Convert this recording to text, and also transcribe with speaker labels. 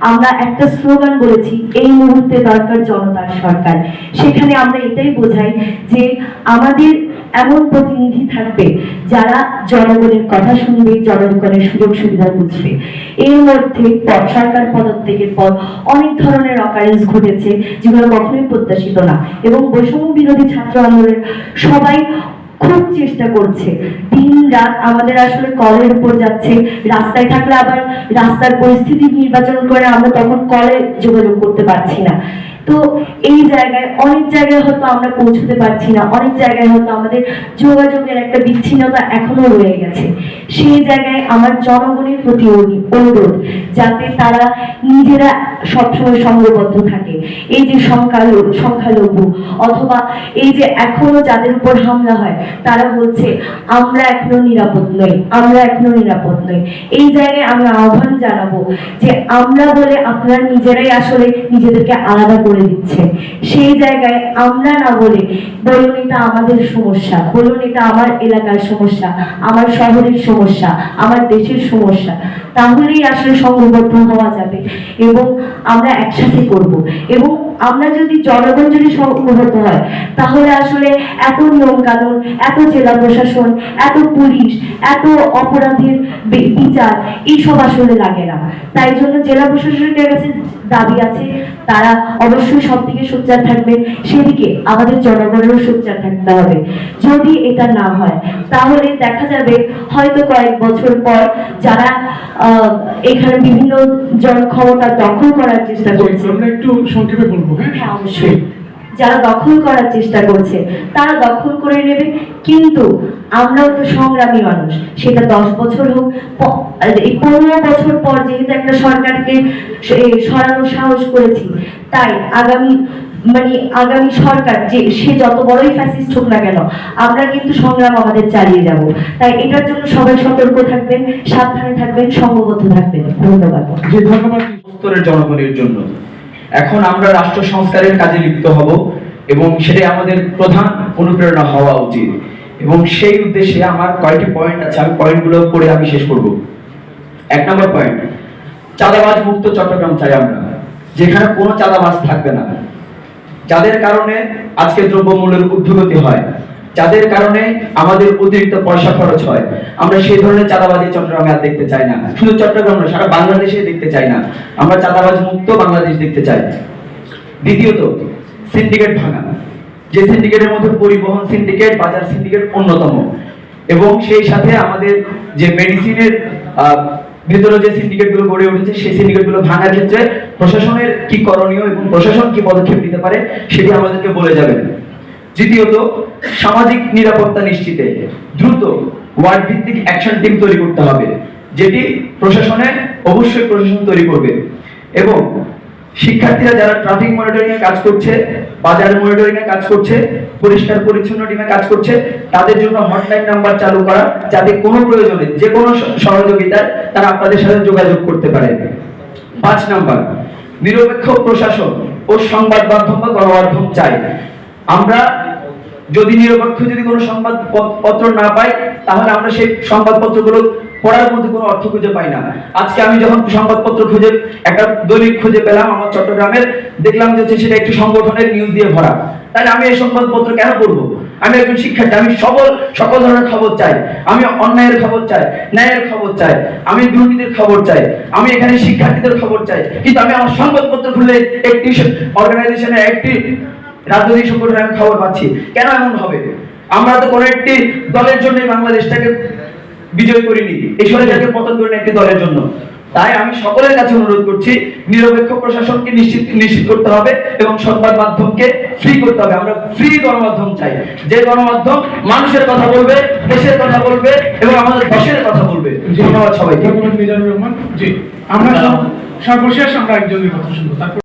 Speaker 1: আমরা একটা স্লোগান বলেছি, এই মুহূর্তে দরকার জনতার সরকার। সেখানে আমরা এটাই বোঝাই যে আমাদের এমন প্রতিনিধি থাকবে যারা জনগণের কথা শুনবে, জনগণের সুযোগ সুবিধা বুঝবে। এর মধ্যে পর সরকার পদত্যাগের পর অনেক ধরনের অকারেন্স ঘটেছে যেগুলো কখনোই প্রত্যাশিত না। এবং বৈষম্য বিরোধী ছাত্র আন্দোলনের সবাই খুব চেষ্টা করছে। দিন রাত আমাদের আসলে কলের উপর যাচ্ছে। রাস্তায় থাকলে আবার রাস্তার পরিস্থিতি নির্বাচন করে আমরা তখন কলে যোগাযোগ করতে পারছি না। তো এই জায়গায়, অনেক জায়গায় হয়তো আমরা পৌঁছতে পারছি না। অনেক জায়গায় হয়তো আমাদের যোগাযোগের একটা বিচ্ছিন্নতা এখনও রয়ে গেছে। সেই জায়গায় আমার জনগণের প্রতি অনুরোধ, যাতে তারা নিজেরা সবসময় সংঘবদ্ধ থাকে। এই যে সংখ্যালঘু সংখ্যালঘু অথবা এই যে এখনও যাদের উপর হামলা হয়, তারা বলছে, আমরা এখনও নিরাপদ নই, আমরা এখনও নিরাপদ নই। এই জায়গায় আমি আহ্বান জানাব যে আমরা বলে আপনারা নিজেরাই আসলে নিজেদেরকে আলাদা করে দিচ্ছে সেই জায়গায় আমরা না বলে, বলুন এটা আমাদের সমস্যা, বলুন এটা আমার এলাকার সমস্যা, আমার শহরের সমস্যা, আমার দেশের সমস্যা। তাহলেই আসলে সংঘবদ্ধ হওয়া যাবে। এবং আমরা একসাথে করব। এবং আমরা যদি জনগণ যদি সংঘবদ্ধ হয় তাহলে আসলে এত নিয়ম কানুন এত জেলা প্রশাসন এত পুলিশ এত অপরাধের বিচার এইসব আসলে লাগে না। তাই জন্য জেলা প্রশাসনের কাছে দাবি আছে তারা অবশ্যই সব দিকে সোচ্চার থাকবে। সেদিকে আমাদের জনগণেরও সোচ্চার থাকতে হবে। যদি এটা না হয় তাহলে দেখা যাবে হয়তো কয়েক বছর পর যারা আহ, এখানে বিভিন্ন জন ক্ষমতা দখল করার চেষ্টা করছে।
Speaker 2: আমরা একটু সংক্ষেপে বলব। হ্যাঁ
Speaker 1: হ্যাঁ অবশ্যই। যারা দখল করার চেষ্টা করছে তারা দখল করে নেবে কিন্তু আমরাও তো সংগ্রামী মানুষ। সেটা দশ বছর হোক এই পনেরো বছর পর যেহেতু একটা সরকারকে সরানোর সাহস করেছি তাই আগামী মানে আগামী সরকার যে সে যত বড়ই ফ্যাসিস্ট হোক না কেন আমরা কিন্তু সংগ্রাম আমাদের চালিয়ে যাব। তাই এটার জন্য সবাই সতর্ক থাকবেন সাবধানে থাকবেন সংঘবদ্ধ থাকবেন। ধন্যবাদ।
Speaker 3: জনগণের জন্য। এখন আমরা রাষ্ট্র সংস্কারের কাজে লিপ্ত হব এবং সেটাই আমাদের প্রধান অনুপ্রেরণা হওয়া উচিত। এবং সেই উদ্দেশ্যে আমার কয়েকটি পয়েন্ট আছে, আমি পয়েন্টগুলো পড়ে আমি শেষ করব। এক নম্বর পয়েন্ট চাঁদাবাজ মুক্ত চট্টগ্রাম চাই আমরা, যেখানে কোনো চাঁদাবাজ থাকবে না। যাদের কারণে আজকে দ্রব্যমূল্যের ঊর্ধ্বগতি হয়। যাদের কারণে আমাদের অতিরিক্ত পয়সা খরচ হয়। আমরা সেই ধরনের চাঁদাবাজি চট্টগ্রামে আর দেখতে চাই না। শুধু চট্টগ্রাম না, সারা বাংলাদেশে দেখতে চাই না। আমরা চাঁদাবাজ মুক্ত বাংলাদেশ দেখতে চাই। দ্বিতীয়ত সিন্ডিকেট ভাঙা যে সিন্ডিকেটের মধ্যে পরিবহন সিন্ডিকেট বাজার সিন্ডিকেট অন্যতম। এবং সেই সাথে আমাদের যে মেডিসিনের ভেতরে যে সিন্ডিকেটগুলো গড়ে উঠেছে, সেই সিন্ডিকেটগুলো ভাঙার ক্ষেত্রে প্রশাসনের কি করণীয় এবং প্রশাসন কি পদক্ষেপ নিতে পারে, সেটি আমাদেরকে বলে যাবেন। তৃতীয়ত সামাজিক নিরাপত্তা নিশ্চিতে দ্রুত ওয়ার্ড ভিত্তিক অ্যাকশন টিম তৈরি করতে হবে, যেটি প্রশাসনে অবশ্যই প্রশাসন তৈরি করবে। এবং শিক্ষার্থীরা যারা ট্রাফিক মনিটরিং এ কাজ করছে, বাজার মনিটরিং এ কাজ করছে, পরিষ্কার পরিচ্ছন্ন টিমে কাজ করছে, তাদের জন্য হটলাইন নাম্বার চালু করা, যাতে কোনো প্রয়োজনে যে কোনো সহযোগিতায় তারা আপনাদের সাথে যোগাযোগ করতে পারে। পাঁচ নাম্বার, নিরপেক্ষ প্রশাসন ও সংবাদ মাধ্যম বা গণমাধ্যম চাই। আমরা যদি নিরপেক্ষ যদি কোনো সংবাদপত্র না পাই তাহলে আমরা সেই সংবাদপত্রগুলো পড়ার মধ্যে কোনো অর্থ খুঁজে পাই না। আজকে আমি যখন সংবাদপত্র খুঁজে, একটা দৈনিক খুঁজে পেলাম আমার চট্টগ্রামের, দেখলাম যে সেটা একটি সংগঠনের নিউজ দিয়ে ভরা। তাহলে আমি এই সংবাদপত্র কেন পড়ব? আমি একজন শিক্ষার্থী, আমি সকল সকল ধরনের খবর চাই। আমি অন্যায়ের খবর চাই, ন্যায়ের খবর চাই, আমি দুর্নীতির খবর চাই, আমি এখানে শিক্ষার্থীদের খবর চাই। কিন্তু আমি আমার সংবাদপত্র খুলে একটি অর্গানাইজেশনের একটি রাজনৈতিক সংগঠনের আমি খবর পাচ্ছি। কেন এমন হবে? আমরা তো কোনো একটি দলের জন্য বাংলাদেশটাকে বিজয় করিনি। এই সরকারকে পতন করিনি একটি দলের জন্য। তাই আমি সকলের কাছে অনুরোধ করছি নিরপেক্ষ প্রশাসনকে নিশ্চিত নিশ্চিত করতে হবে এবং সংবাদ মাধ্যমকে ফ্রি করতে হবে। আমরা ফ্রি গণমাধ্যম চাই। যে গণমাধ্যম মানুষের কথা বলবে দেশের কথা বলবে এবং আমাদের দেশের কথা বলবে। ধন্যবাদ সবাইকে।
Speaker 2: ধন্যবাদ মিজানুর রহমান। জি। আমরা সর্বশেষ আমরা একজনের কথা শুনব। তারপর